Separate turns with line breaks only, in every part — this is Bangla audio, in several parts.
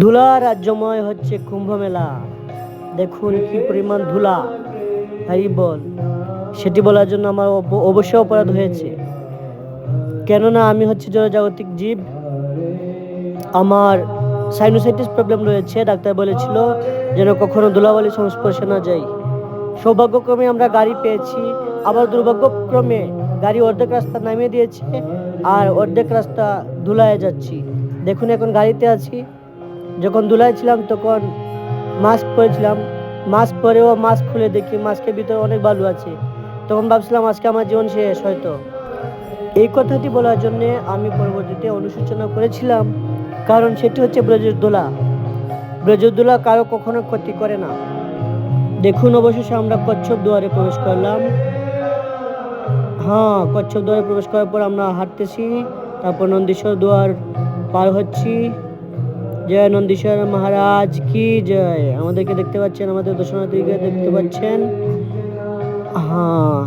ধুলা রাজ্যময় হচ্ছে কুম্ভ মেলা দেখুন কি পরিমাণ ধুলা। হারি বল, সেটি বলার জন্য আমার অব- অবশ্যই অপরাধ হয়েছে। কেননা আমি হচ্ছে জনজাগতিক জীব। আমার সাইনোসাইটিস প্রবলেম রয়েছে, ডাক্তার বলেছিল যেন কখনো ধুলাবালির সংস্পর্শে না যাই। সৌভাগ্যক্রমে আমরা গাড়ি পেয়েছি, আবার দুর্ভাগ্যক্রমে গাড়ি অর্ধেক রাস্তা নামিয়ে দিয়েছে আর অর্ধেক রাস্তা ধুলায় যাচ্ছি। দেখুন এখন গাড়িতে আছি। যখন ধুলায় ছিলাম তখন মাস্ক পরেছিলাম। মাস্ক পরেও মাস্ক খুলে দেখি মাস্কের ভিতরে অনেক বালু আছে। তখন ভাবছিলাম আজকে আমার জীবন শেষ হয়তো। এই কথাটি বলার জন্যে আমি পরবর্তীতে অনুশোচনা করেছিলাম। কারণ সেটি হচ্ছে ব্রজের দোলা ব্রজের দোলা কারও কখনো ক্ষতি করে না। দেখুন অবশেষে আমরা কচ্ছপ দুয়ারে প্রবেশ করলাম। হ্যাঁ কচ্ছপ দুয়ারে প্রবেশ করার পর আমরা হাঁটতেছি, তারপর নন্দীশ্বর দুয়ার পার হচ্ছি। জয় নন্দীশ্বর মহারাজ, কি জয়? আমাদেরকে দেখতে পাচ্ছেন, আমাদের দর্শনার্থীকে দেখতে পাচ্ছেন। হ্যাঁ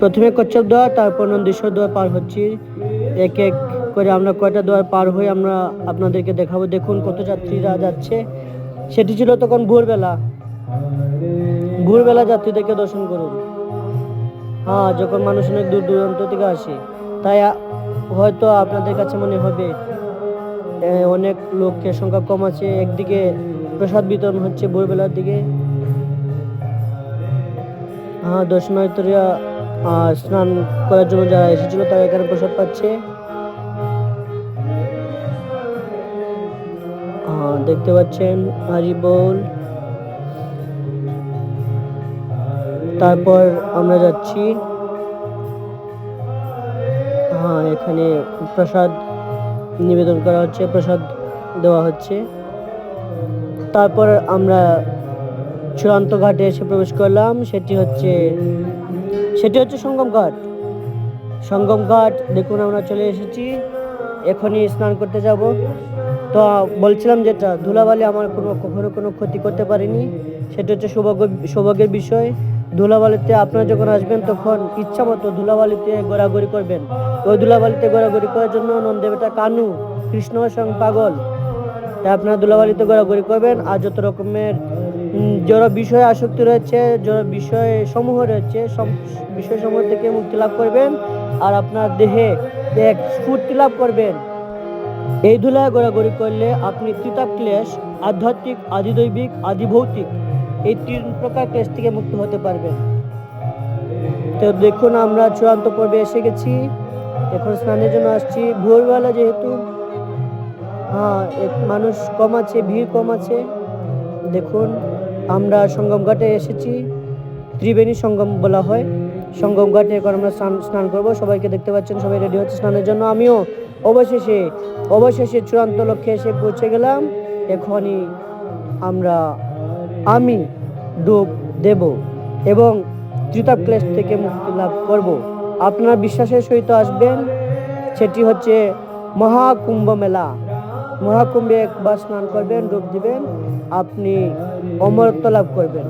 প্রথমে কচ্ছপ দুয়ার তারপর নন্দীশ্বর দুয়ার পার হচ্ছি। এক এক করে আমরা কয়টা দুয়ার পার হয়ে আমরা আপনাদেরকে দেখাবো। দেখুন কত যাত্রীরা যাচ্ছে। সেটি ছিল তখন ভোরবেলা। ভোরবেলা যাত্রীদেরকে দর্শন করুন। হ্যাঁ যখন মানুষ অনেক দূর দূরান্ত থেকে আসে, তাই হয়তো আপনাদের কাছে মনে হবে অনেক লোকের সংখ্যা কম আছে। একদিকে প্রসাদ বিতরণ হচ্ছে ভোরবেলার দিকে। হ্যাঁ দর্শনার্থীরা স্নান করার জন্য যারা এসেছিল, তারা এখানে প্রসাদ পাচ্ছে। দেখতে পাচ্ছেন হারি বল তারপর আমরা যাচ্ছি। হ্যাঁ এখানে প্রসাদ নিবেদন করা হচ্ছে, প্রসাদ দেওয়া হচ্ছে। তারপর আমরা চূড়ান্ত ঘাটে এসে প্রবেশ করলাম, সেটি হচ্ছে সেটি হচ্ছে সঙ্গম ঘাট। সঙ্গম ঘাট, দেখুন আমরা চলে এসেছি। এখনই স্নান করতে যাব। তো বলছিলাম যেটা ধুলাবালি আমার কোনো, কখনো কোনো ক্ষতি করতে পারিনি। সেটা হচ্ছে সৌভাগ্য, সৌভাগ্যের বিষয়। ধুলাবালিতে আপনারা যখন আসবেন, তখন ইচ্ছা মতো ধুলাবালিতে ঘোরাঘুরি করবেন। ওই ধুলাবালিতে ঘোরাঘুরি করার জন্য নন্দেবেটা কানু, কৃষ্ণ সঙ্গ পাগল। তাই আপনারা ধুলাবালিতে ঘোরাঘুরি করবেন আর যত রকমের যারা বিষয়ে আসক্তি রয়েছে যারা বিষয় সমূহ রয়েছে বিষয় সমূহ থেকে মুক্তি লাভ করবেন আর আপনার দেহে এক স্ফূর্তি লাভ করবেন। এই ধুলায় ঘোরাঘুরি করলে আপনি ত্রিতাপ ক্লেশ আধ্যাত্মিক, আদিদৈবিক, আদিভৌতিক এই তিন প্রকার ক্লেশ থেকে মুক্ত হতে পারবেন। তো দেখুন, আমরা চূড়ান্ত পর্বে এসে গেছি। এখন স্নানের জন্য আসছি। ভোরবেলা যেহেতু হ্যাঁ মানুষ কম আছে, ভিড় কম আছে, দেখুন, আমরা সঙ্গম ঘাটে এসেছি। ত্রিবেণী সঙ্গম বলা হয়। সঙ্গম ঘাটে এখন আমরা স্নান স্নান করব। সবাইকে দেখতে পাচ্ছেন, সবাই রেডি হচ্ছে স্নানের জন্য। আমিও অবশেষে অবশেষে চূড়ান্ত লক্ষ্যে এসে পৌঁছে গেলাম। এখনই আমরা আমি ডুব দেব এবং ত্রিতাপ ক্লেশ থেকে মুক্তি লাভ করব। আপনারা বিশ্বাসের সহিত আসবেন, সেটি হচ্ছে মহাকুম্ভ মেলা। মহাকুম্ভে একবার স্নান করবেন ডুব দিবেন, আপনি অমরত্ব লাভ করবেন।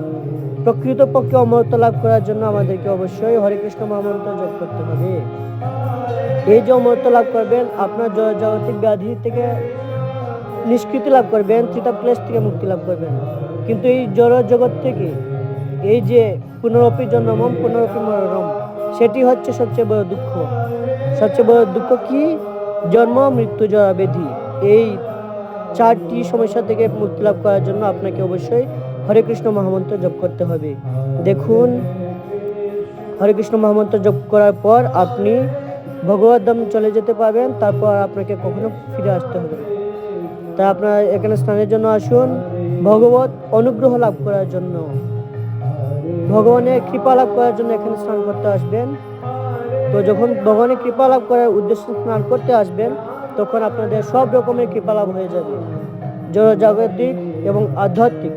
প্রকৃতপক্ষে অমরত্ব লাভ করার জন্য আমাদেরকে অবশ্যই হরে কৃষ্ণ মহামন্ত্র যোগ করতে হবে। এই যে অমরত্ব লাভ করবেন, আপনার জ- জাগতিক ব্যাধি থেকে নিষ্কৃতি লাভ করবেন ত্রিতাপ ক্লেশ থেকে মুক্তি লাভ করবেন। কিন্তু এই জড় জগৎ থেকে এই যে পুনরপি জন্মম পুনরপি মরণম সেটি হচ্ছে সবচেয়ে বড় দুঃখ। সবচেয়ে বড় দুঃখ কি? জন্ম, মৃত্যু জরা ব্যাধি এই চারটি সমস্যা থেকে মুক্তি লাভ করার জন্য আপনাকে অবশ্যই হরে কৃষ্ণ মহামন্ত্র জপ করতে হবে। দেখুন, হরে কৃষ্ণ মহামন্ত্র জপ করার পর আপনি ভগবত ধাম চলে যেতে পারবেন, তারপর আপনাকে কখনো ফিরে আসতে হবে। তাই আপনারা এখানে স্নানের জন্য আসুন। ভগবত অনুগ্রহ লাভ করার জন্য। ভগবানের কৃপা লাভ করার জন্য এখানে স্নান করতে আসবেন। তো যখন ভগবানের কৃপা লাভ করার উদ্দেশ্যে স্নান করতে আসবেন, তখন আপনাদের সব রকমের কৃপা লাভ হয়ে যাবে। জড় জাগতিক এবং আধ্যাত্মিক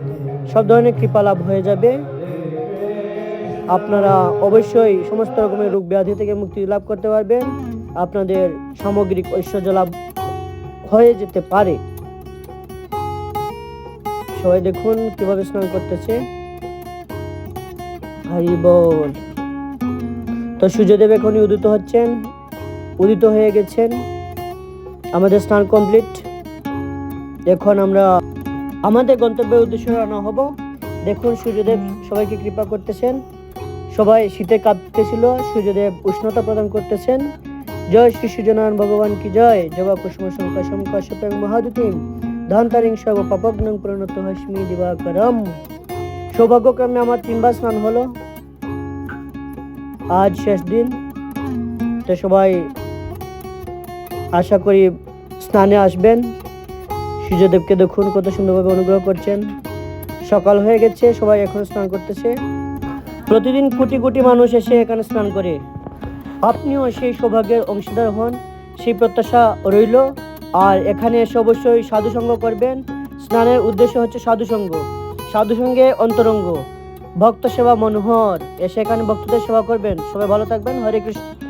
সব ধরনের কৃপা লাভ হয়ে যাবে। আপনারা অবশ্যই সমস্ত রকমের রোগ ব্যাধি থেকে মুক্তি লাভ করতে পারবেন। আপনাদের সামগ্রিক ঐশ্বর্য লাভ হয়ে যেতে পারে। সবাই দেখুন কীভাবে স্নান করতেছে। হরি বল। তো সূর্যদেব এখনই উদিত হচ্ছেন, উদিত হয়ে গেছেন। আমাদের স্নান কমপ্লিট। এখন আমরা আমাদের গন্তব্যের উদ্দেশ্যে রওনা হব। দেখুন সূর্যদেব সবাইকে কৃপা করতেছেন। সবাই শীতে কাঁপতেছিল, সূর্যদেব উষ্ণতা প্রদান করতেছেন। জয় শ্রী সূর্যনারায়ণ ভগবান কি জয়? জবা কুসুম শঙ্কা শঙ্কা শপেং মহাদুতিম ধন্তারিং পাপগ্নং পরিণত হস্মি দিবাকরম সৌভাগ্যক্রমে আমার তিনবার স্নান হলো আজ শেষ দিন তো সবাই আশা করি স্নানে আসবেন সূর্যদেবকে দেখুন কত সুন্দরভাবে অনুগ্রহ করছেন সকাল হয়ে গেছে সবাই এখন স্নান করতেছে প্রতিদিন কোটি কোটি মানুষ এসে এখানে স্নান করে আপনিও সেই সৌভাগ্যের অংশীদার হন সেই প্রত্যাশা রইল আর এখানে এসে অবশ্যই সাধুসঙ্গ করবেন। স্নানের উদ্দেশ্য হচ্ছে সাধুসঙ্গ। সাধুসঙ্গে অন্তরঙ্গ। ভক্ত সেবা মনোহর। এসে এখানে ভক্তদের সেবা করবেন। সবাই ভালো থাকবেন। হরে কৃষ্ণ।